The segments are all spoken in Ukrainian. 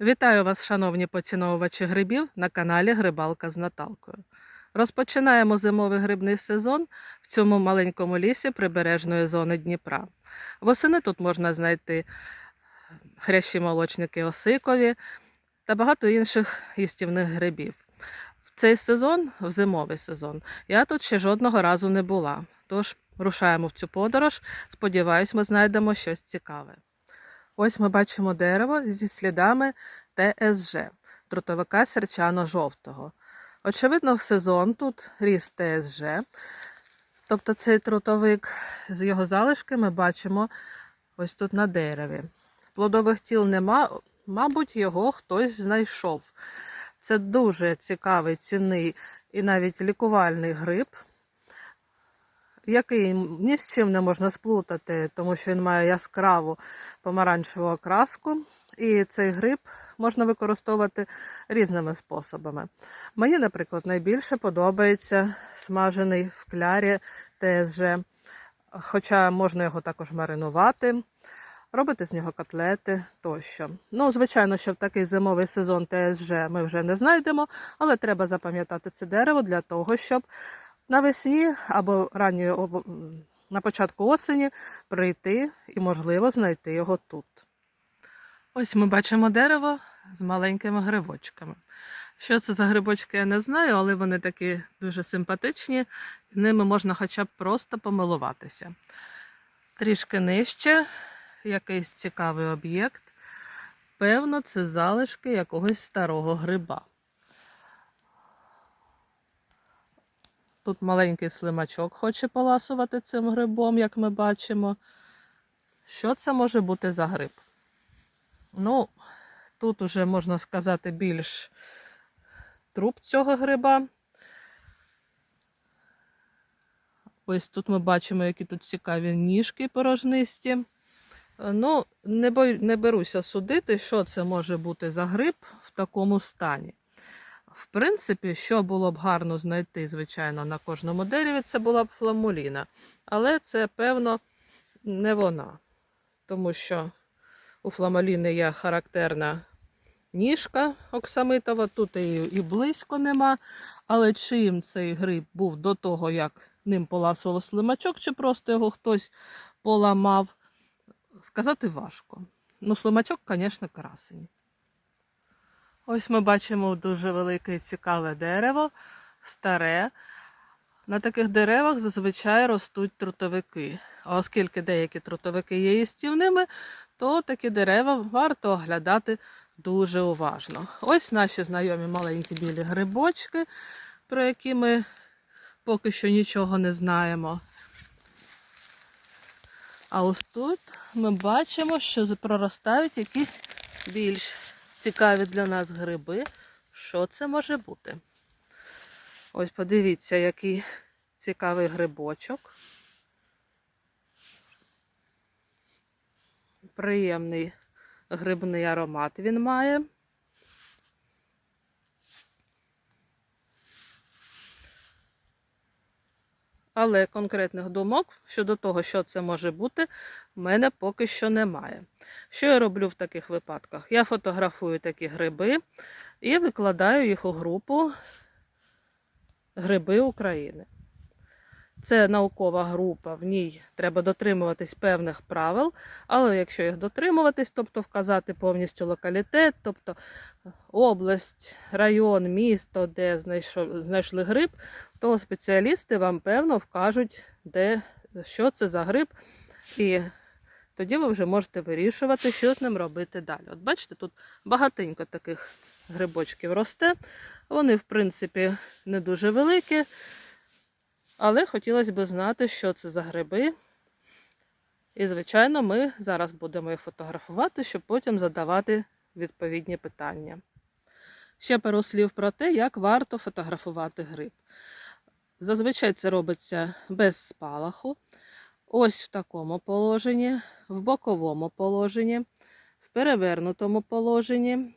Вітаю вас, шановні поціновувачі грибів, на каналі Грибалка з Наталкою. Розпочинаємо зимовий грибний сезон в цьому маленькому лісі прибережної зони Дніпра. Восени тут можна знайти хрящі молочники осикові та багато інших їстівних грибів. В цей сезон, в зимовий сезон, я тут ще жодного разу не була. Тож рушаємо в цю подорож. Сподіваюсь, ми знайдемо щось цікаве. Ось ми бачимо дерево зі слідами ТСЖ трутовика серчано-жовтого. Очевидно, в сезон тут ріс ТСЖ. Тобто цей трутовик з його залишки ми бачимо ось тут на дереві. Плодових тіл нема, мабуть, його хтось знайшов. Це дуже цікавий, цінний і навіть лікувальний гриб, який ні з чим не можна сплутати, тому що він має яскраву помаранчеву окраску. І цей гриб можна використовувати різними способами. Мені, наприклад, найбільше подобається смажений в клярі ТСЖ, хоча можна його також маринувати, робити з нього котлети тощо. Ну, звичайно, що в такий зимовий сезон ТСЖ ми вже не знайдемо, але треба запам'ятати це дерево для того, щоб навесні або ранньої на початку осені прийти і, можливо, знайти його тут. Ось ми бачимо дерево з маленькими грибочками. Що це за грибочки, я не знаю, але вони такі дуже симпатичні, ними можна хоча б просто помилуватися. Трішки нижче якийсь цікавий об'єкт. Певно, це залишки якогось старого гриба. Тут маленький слимачок хоче поласувати цим грибом, як ми бачимо. Що це може бути за гриб? Ну, тут уже можна сказати більш труп цього гриба. Ось тут ми бачимо, які тут цікаві ніжки порожнисті. Ну, не, бой, не беруся судити, що це може бути за гриб в такому стані. В принципі, що було б гарно знайти, звичайно, на кожному дереві, це була б фламуліна. Але це, певно, не вона. Тому що у фламаліни є характерна ніжка оксамитова, тут і, і близько нема. Але чим цей гриб був до того, як ним поласував слимачок, чи просто його хтось поламав, сказати важко. Ну, слимачок, звісно, красень. Ось ми бачимо дуже велике і цікаве дерево, старе. На таких деревах зазвичай ростуть трутовики. А оскільки деякі трутовики є їстівними, то такі дерева варто оглядати дуже уважно. Ось наші знайомі маленькі білі грибочки, про які ми поки що нічого не знаємо. А ось тут ми бачимо, що проростають якісь більш цікаві для нас гриби. Що це може бути? Ось подивіться, який цікавий грибочок. Приємний грибний аромат він має. Але конкретних думок щодо того, що це може бути, в мене поки що немає. Що я роблю в таких випадках? Я фотографую такі гриби і викладаю їх у групу Гриби України. Це наукова група, в ній треба дотримуватись певних правил, але якщо їх дотримуватись, тобто вказати повністю локалітет, тобто область, район, місто, де знайшли гриб, то спеціалісти вам певно вкажуть, де, що це за гриб, і тоді ви вже можете вирішувати, що з ним робити далі. От бачите, тут багатенько таких грибочків росте. Вони, в принципі, не дуже великі. Але хотілося б знати, що це за гриби. І, звичайно, ми зараз будемо їх фотографувати, щоб потім задавати відповідні питання. Ще пару слів про те, як варто фотографувати гриб. Зазвичай це робиться без спалаху. Ось в такому положенні, в боковому положенні, в перевернутому положенні.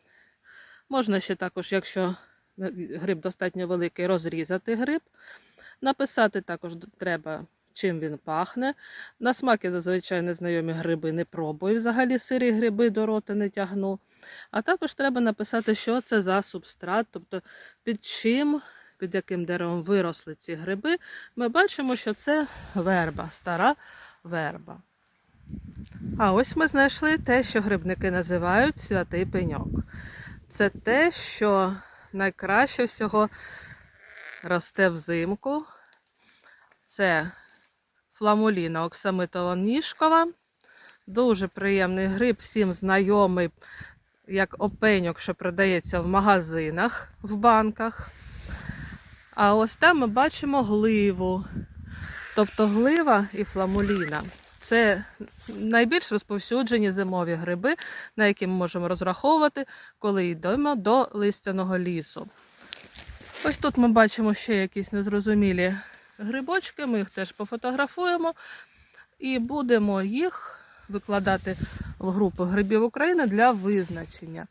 Можна ще також, якщо гриб достатньо великий, розрізати гриб. Написати також треба чим він пахне. На смак зазвичай незнайомі гриби не пробую. Взагалі сирі гриби до рота не тягну. А також треба написати, що це за субстрат, тобто під чим, під яким деревом виросли ці гриби. Ми бачимо, що це верба, стара верба. А ось ми знайшли те, що грибники називають святий пеньок. Це те, що найкраще всього росте взимку. Це фламуліна оксамитова ніжкова. Дуже приємний гриб, всім знайомий, як опеньок, що продається в магазинах, в банках. А ось там ми бачимо гливу. Тобто глива і фламуліна. Це найбільш розповсюджені зимові гриби, на які ми можемо розраховувати, коли йдемо до листяного лісу. Ось тут ми бачимо ще якісь незрозумілі грибочки, ми їх теж пофотографуємо і будемо їх викладати в групу грибів України для визначення.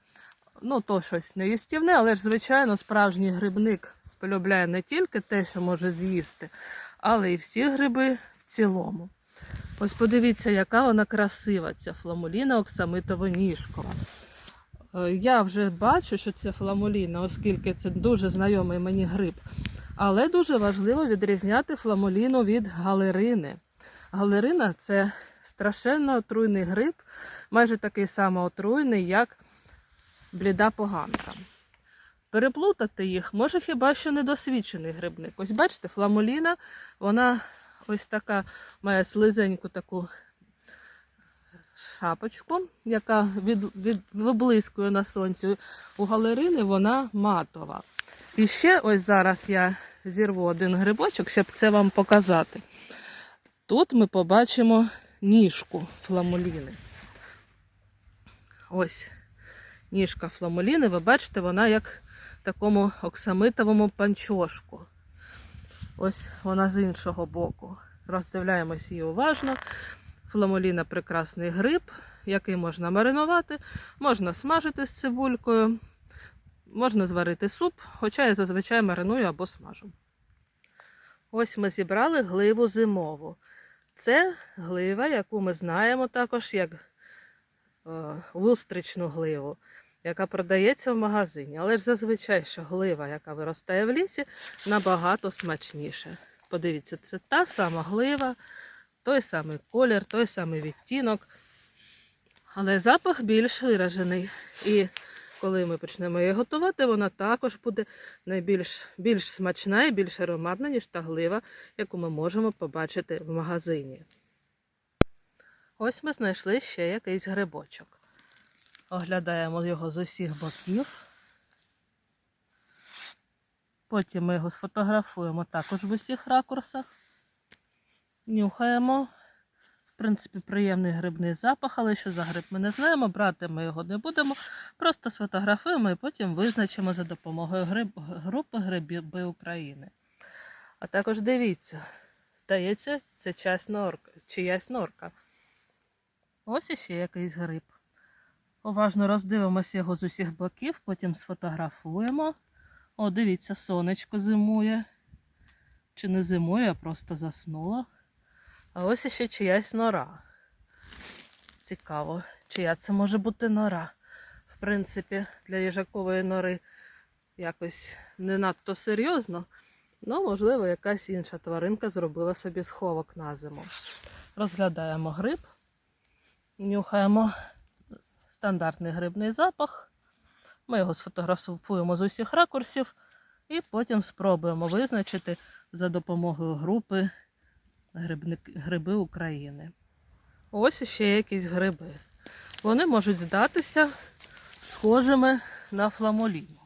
Ну, то щось неїстівне, але ж, звичайно, справжній грибник полюбляє не тільки те, що може з'їсти, але й всі гриби в цілому. Ось подивіться, яка вона красива, ця фламуліна оксамитово-ніжкова. Е, Я вже бачу, що це фламуліна, оскільки це дуже знайомий мені гриб. Але дуже важливо відрізняти фламуліну від галерини. Галерина це страшенно отруйний гриб, майже такий самий отруйний, як бліда поганка. Переплутати їх може хіба що недосвідчений грибник. Ось бачите, фламуліна, вона ось така має слизеньку таку шапочку, яка від, від, виблискує на сонці. У галерини вона матова. І ще ось зараз я зірву один грибочок, щоб це вам показати. Тут ми побачимо ніжку фламуліни. Ось ніжка фламуліни, ви бачите, вона як такому оксамитовому панчошку. Ось вона з іншого боку. Роздивляємось її уважно. Фламуліна прекрасний гриб, який можна маринувати, можна смажити з цибулькою, можна зварити суп, хоча я зазвичай мариную або смажу. Ось ми зібрали гливу зимову. Це глива, яку ми знаємо також як е, вустричну гливу, яка продається в магазині. Але ж зазвичай, що глива, яка виростає в лісі, набагато смачніше. Подивіться, це та сама глива, той самий колір, той самий відтінок. Але запах більш виражений. І коли ми почнемо її готувати, вона також буде найбільш більш смачна і більш ароматна, ніж та глива, яку ми можемо побачити в магазині. Ось ми знайшли ще якийсь грибочок. Оглядаємо його з усіх боків. Потім ми його сфотографуємо також в усіх ракурсах. Нюхаємо. В принципі, приємний грибний запах, але що за гриб ми не знаємо, брати ми його не будемо. Просто сфотографуємо і потім визначимо за допомогою гриб... групи Гриби України. А також дивіться, здається, це чиясь норка. Ось іще якийсь гриб. Уважно роздивимося його з усіх боків, потім сфотографуємо. О, дивіться, сонечко зимує. Чи не зимує, а просто заснуло. А ось іще чиясь нора. Цікаво, чия це може бути нора. В принципі, для їжакової нори якось не надто серйозно. Ну, можливо, якась інша тваринка зробила собі сховок на зиму. Розглядаємо гриб, нюхаємо стандартний грибний запах. Ми його сфотографуємо з усіх ракурсів і потім спробуємо визначити за допомогою групи гриби України. Ось ще якісь гриби. Вони можуть здатися схожими на фламоліну.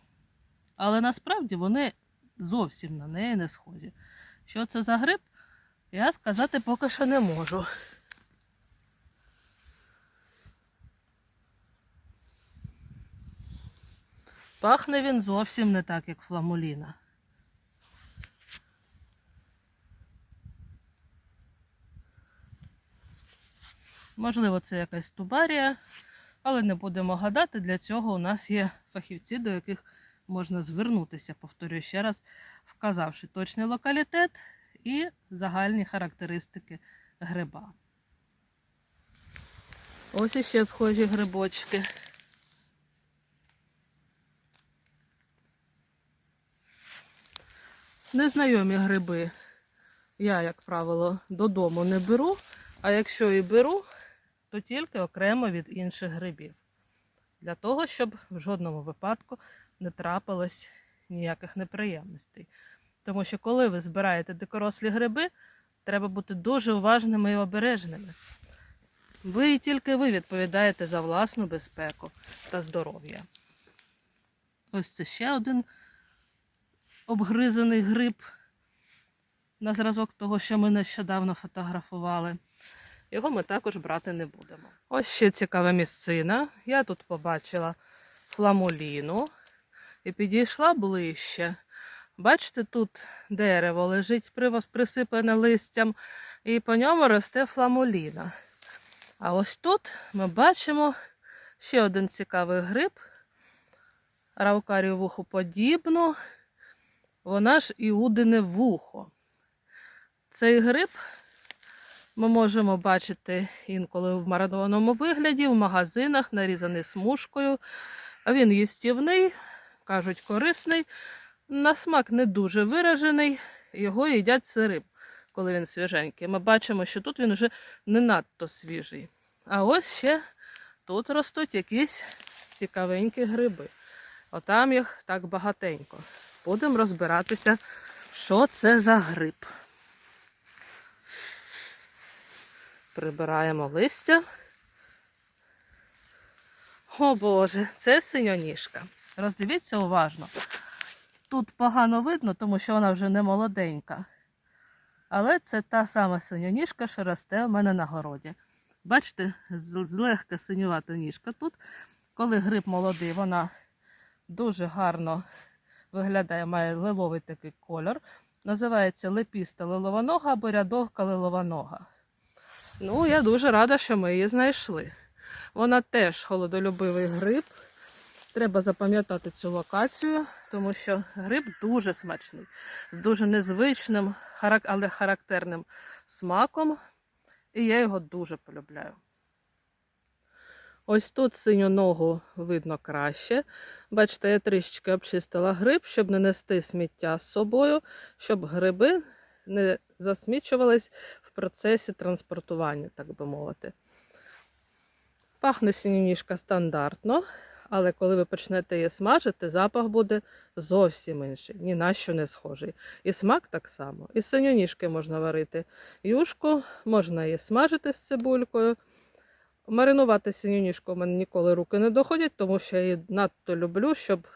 Але насправді вони зовсім на неї не схожі. Що це за гриб, я сказати поки що не можу. Пахне він зовсім не так, як фламуліна. Можливо, це якась тубарія, але не будемо гадати. Для цього у нас є фахівці, до яких можна звернутися, повторюю ще раз, вказавши точний локалітет і загальні характеристики гриба. Ось іще схожі грибочки. Незнайомі гриби я, як правило, додому не беру, а якщо і беру, то тільки окремо від інших грибів. Для того, щоб в жодному випадку не трапилось ніяких неприємностей. Тому що, коли ви збираєте дикорослі гриби, треба бути дуже уважними і обережними. Ви і тільки ви відповідаєте за власну безпеку та здоров'я. Ось це ще один обгризаний гриб на зразок того, що ми нещодавно фотографували. Його ми також брати не будемо. Ось ще цікава місцина. Я тут побачила фламуліну і підійшла ближче. Бачите, тут дерево лежить присипане листям, і по ньому росте фламуліна. А ось тут ми бачимо ще один цікавий гриб, раукарію вухоподібну, вона ж іудине вухо. Цей гриб ми можемо бачити інколи в маринованому вигляді, в магазинах, нарізаний смужкою. А Він їстівний, кажуть, корисний. На смак не дуже виражений, його їдять сирим, коли він свіженький. Ми бачимо, що тут він вже не надто свіжий. А ось ще тут ростуть якісь цікавенькі гриби. Отам їх так багатенько. Будемо розбиратися, що це за гриб. Прибираємо листя. О Боже, це синьоніжка. Роздивіться уважно. Тут погано видно, тому що вона вже не молоденька. Але це та сама синьоніжка, що росте у мене на городі. Бачите, злегка синювата ніжка тут. Коли гриб молодий, вона дуже гарно виглядає, має лиловий такий кольор. Називається лепіста лилованога або рядовка лилованога. Ну, я дуже рада, що ми її знайшли. Вона теж холодолюбивий гриб. Треба запам'ятати цю локацію, тому що гриб дуже смачний, з дуже незвичним, але характерним смаком. І я його дуже полюбляю. Ось тут синю ногу видно краще. Бачите, я трішечки обчистила гриб, щоб не нести сміття з собою, щоб гриби не засмічувались в процесі транспортування, так би мовити. Пахне синініжка стандартно, але коли ви почнете її смажити, запах буде зовсім інший, ні на що не схожий. І смак так само. І синьоніжки можна варити. Юшку можна її смажити з цибулькою. Маринувати синьоніжку у мене ніколи руки не доходять, тому що я її надто люблю, щоб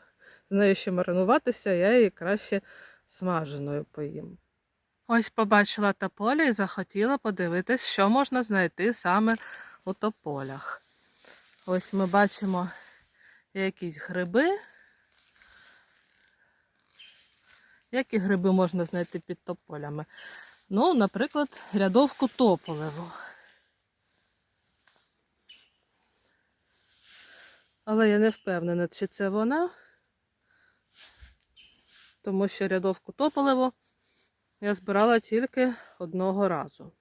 з нею ще маринуватися, я її краще смаженою поїм. Ось побачила тополі і захотіла подивитись, що можна знайти саме у тополях. Ось ми бачимо якісь гриби. Які гриби можна знайти під тополями? Ну, наприклад, рядовку тополеву. Але я не впевнена, чи це вона, тому що рядовку тополеву я збирала тільки одного разу.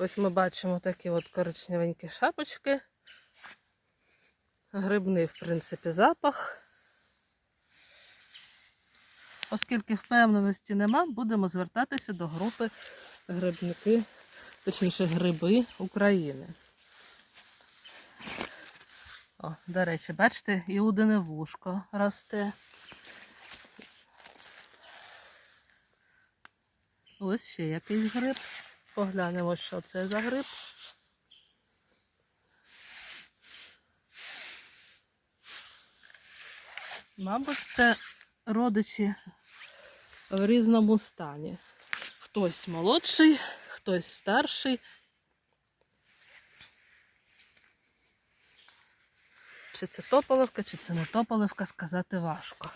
Ось ми бачимо такі от коричневенькі шапочки. Грибний, в принципі, запах. Оскільки впевненості нема, будемо звертатися до групи грибники, точніше гриби України. О, до речі, бачите, іудине вушко росте. Ось ще якийсь гриб. Поглянемо, що це за гриб. Мабуть, це родичі в різному стані. Хтось молодший, хтось старший. Чи це тополевка, чи це не тополевка, сказати важко.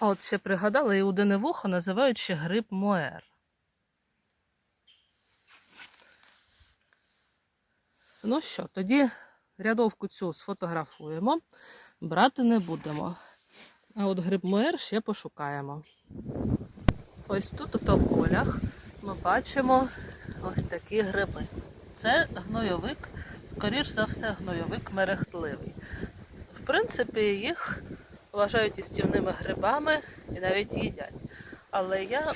А от ще пригадала, іудине вухо називають ще гриб Моер. Ну що, тоді рядовку цю сфотографуємо. брати не будемо. А от гриб муер ще пошукаємо. Ось тут у тополях ми бачимо ось такі гриби. Це гнойовик, скоріш за все, гнойовик мерехтливий. В принципі, їх вважають істівними грибами і навіть їдять. Але я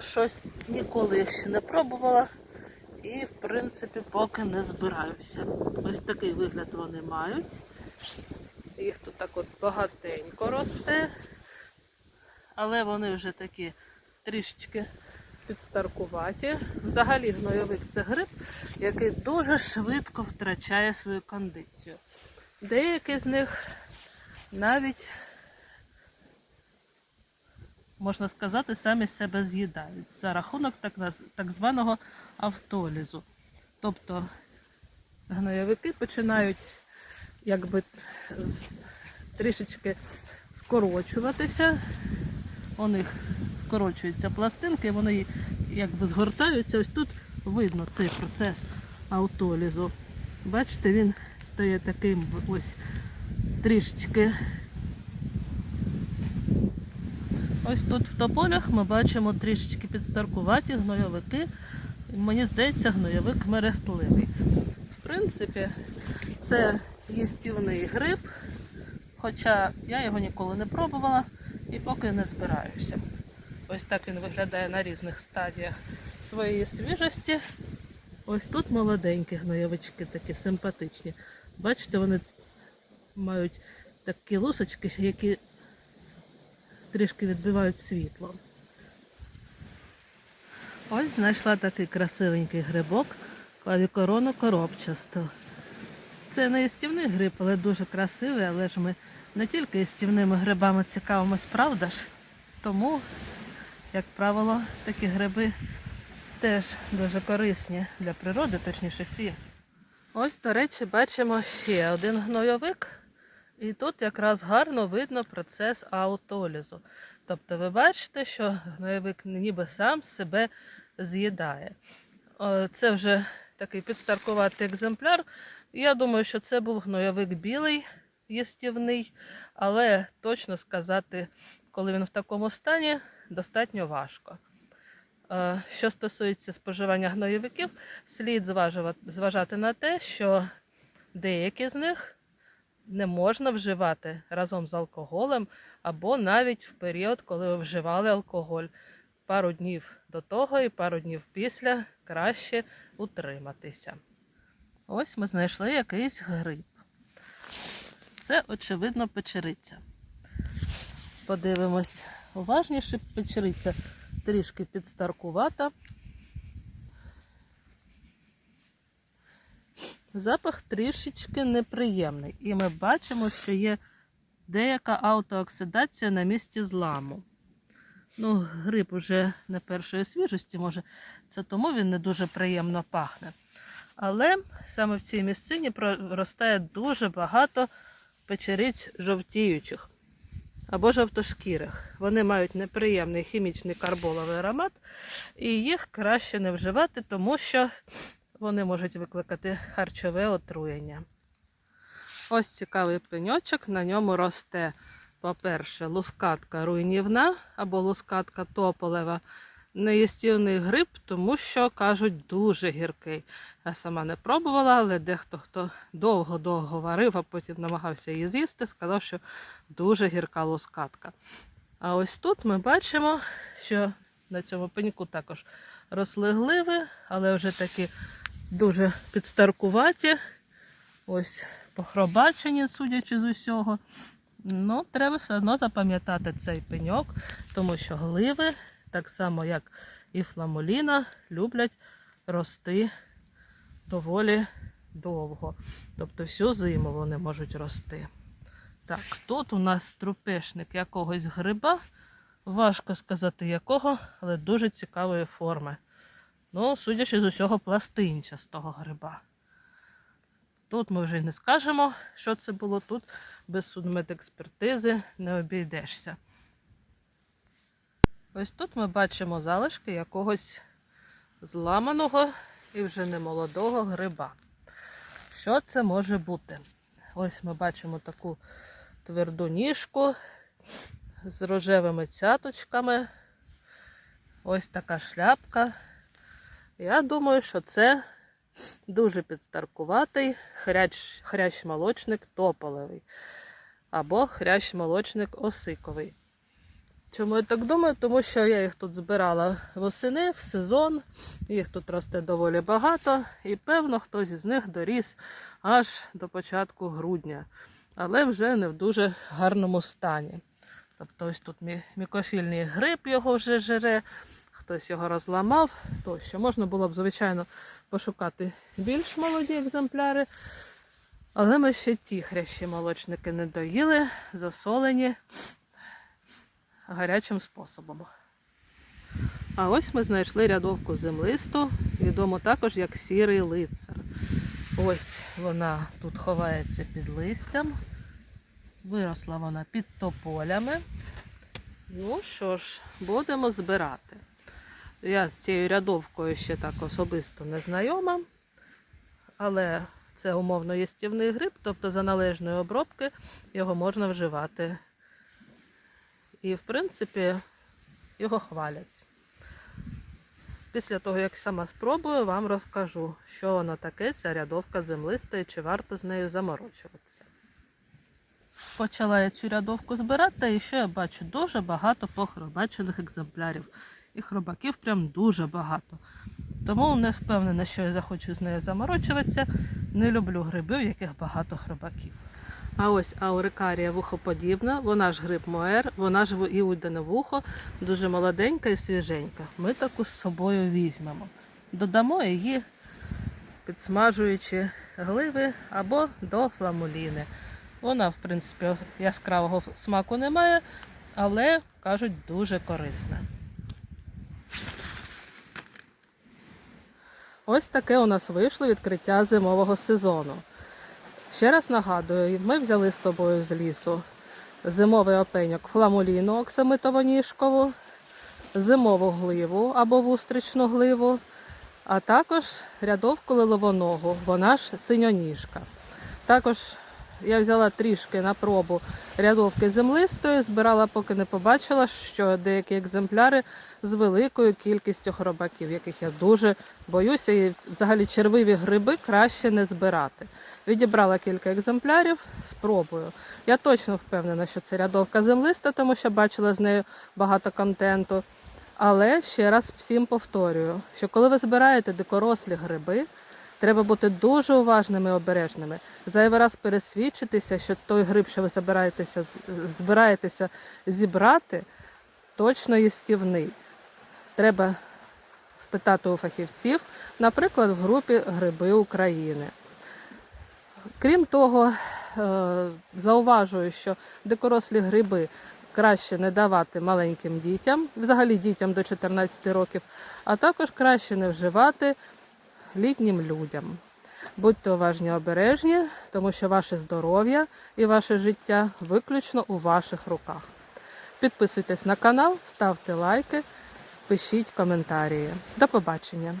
щось ніколи ще не пробувала і, в принципі, поки не збираюся. Ось такий вигляд вони мають. Їх тут так от багатенько росте, але вони вже такі трішечки підстаркуваті. Взагалі гнойовик це гриб, який дуже швидко втрачає свою кондицію. Деякі з них навіть, можна сказати, самі себе з'їдають за рахунок так, так званого автолізу. Тобто гнойовики починають якби трішечки скорочуватися. У них скорочуються пластинки, вони якби згортаються. Ось тут видно цей процес аутолізу. Бачите, він стає таким ось трішечки. Ось тут в тополях ми бачимо трішечки підстаркуваті гнойовики. Мені здається, гнойовик мерехтливий. В принципі, це їстівний гриб, хоча я його ніколи не пробувала і поки не збираюся. Ось так він виглядає на різних стадіях своєї свіжості. Ось тут молоденькі гноєвички, такі симпатичні. Бачите, вони мають такі лусочки, які трішки відбивають світло. Ось знайшла такий красивенький грибок клавікорону коробчасту. Це не їстівний гриб, але дуже красивий, але ж ми не тільки їстівними грибами цікавимось, правда ж? Тому, як правило, такі гриби теж дуже корисні для природи, точніше всі. Ось, до речі, бачимо ще один гнойовик. І тут якраз гарно видно процес аутолізу. Тобто ви бачите, що гнойовик ніби сам себе з'їдає. Це вже такий підстаркуватий екземпляр. Я думаю, що це був гнойовик білий їстівний, але точно сказати, коли він в такому стані, достатньо важко. Е, Що стосується споживання гнойовиків, слід зважати на те, що деякі з них не можна вживати разом з алкоголем або навіть в період, коли ви вживали алкоголь. Пару днів до того і пару днів після краще утриматися. Ось ми знайшли якийсь гриб. Це, очевидно, печериця. Подивимось уважніше, печериця трішки підстаркувата. Запах трішечки неприємний. І ми бачимо, що є деяка аутооксидація на місці зламу. Ну, гриб уже не першої свіжості, може, це тому він не дуже приємно пахне. Але саме в цій місцині проростає дуже багато печериць жовтіючих або жовтошкірих. Вони мають неприємний хімічний карболовий аромат, і їх краще не вживати, тому що вони можуть викликати харчове отруєння. Ось цікавий пеньочок, на ньому росте, по-перше, лускатка руйнівна або лускатка тополева. Неїстівний гриб, тому що кажуть дуже гіркий. Я сама не пробувала, але дехто хто довго-довго варив, а потім намагався її з'їсти, сказав, що дуже гірка лускатка. А ось тут ми бачимо, що на цьому пеньку також росли гливи, але вже такі дуже підстаркуваті. Ось похробачені, судячи з усього. Ну, треба все одно запам'ятати цей пеньок, тому що гливи, так само як і фламуліна, люблять рости доволі довго. Тобто всю зиму вони можуть рости. Так, тут у нас трупешник якогось гриба. Важко сказати якого, але дуже цікавої форми. Ну, судячи з усього, пластинчастого гриба. Тут ми вже й не скажемо, що це було тут. Без судмедекспертизи не обійдешся. Ось тут ми бачимо залишки якогось зламаного і вже немолодого гриба. Що це може бути? Ось ми бачимо таку тверду ніжку з рожевими цяточками. Ось така шляпка. Я думаю, що це дуже підстаркуватий хрящ, хрящ-молочник тополевий або хрящ-молочник осиковий. Чому я так думаю? Тому що я їх тут збирала восени в сезон, їх тут росте доволі багато, і певно хтось із них доріс аж до початку грудня, але вже не в дуже гарному стані. Тобто ось тут мікофільний гриб його вже жере, хтось його розламав, тощо. Можна було б, звичайно, пошукати більш молоді екземпляри, але ми ще ті хрящі молочники не доїли, засолені гарячим способом. А ось ми знайшли рядовку землисту, відому також як сірий лицар. Ось вона тут ховається під листям. Виросла вона під тополями. Ну що ж, будемо збирати. Я з цією рядовкою ще так особисто не знайома, але це умовно їстівний гриб, тобто за належної обробки його можна вживати. І, в принципі, його хвалять. Після того, як сама спробую, вам розкажу, що воно таке, ця рядовка землиста і чи варто з нею заморочуватися. Почала я цю рядовку збирати, і що я бачу дуже багато похробачених екземплярів. І хробаків прям дуже багато. Тому не впевнена, що я захочу з нею заморочуватися. Не люблю грибів, в яких багато хробаків. А ось аурикарія вухоподібна, вона ж гриб моер, вона ж іудене вухо, дуже молоденька і свіженька. Ми таку з собою візьмемо. Додамо її, підсмажуючи гливи або до фламуліни. Вона, в принципі, яскравого смаку не має, але кажуть, дуже корисна. Ось таке у нас вийшло відкриття зимового сезону. Ще раз нагадую, ми взяли з собою з лісу зимовий опеньок фламуліну оксамитово-ніжкову, зимову гливу або вустричну гливу, а також рядовку лиловоногу, вона ж синьоніжка. Також я взяла трішки на пробу рядовки землистої, збирала, поки не побачила, що деякі екземпляри з великою кількістю хробаків, яких я дуже боюся, і взагалі червиві гриби краще не збирати. Відібрала кілька екземплярів, спробую. Я точно впевнена, що це рядовка землиста, тому що бачила з нею багато контенту. Але ще раз всім повторюю, що коли ви збираєте дикорослі гриби, треба бути дуже уважними і обережними. Зайвий раз пересвідчитися, що той гриб, що ви збираєтеся, збираєтеся зібрати, точно їстівний. Треба спитати у фахівців, наприклад, в групі Гриби України. Крім того, е, зауважую, що дикорослі гриби краще не давати маленьким дітям, взагалі дітям до 14 років, а також краще не вживати літнім людям. Будьте уважні обережні, тому що ваше здоров'я і ваше життя виключно у ваших руках. Підписуйтесь на канал, ставте лайки, пишіть коментарі. До побачення!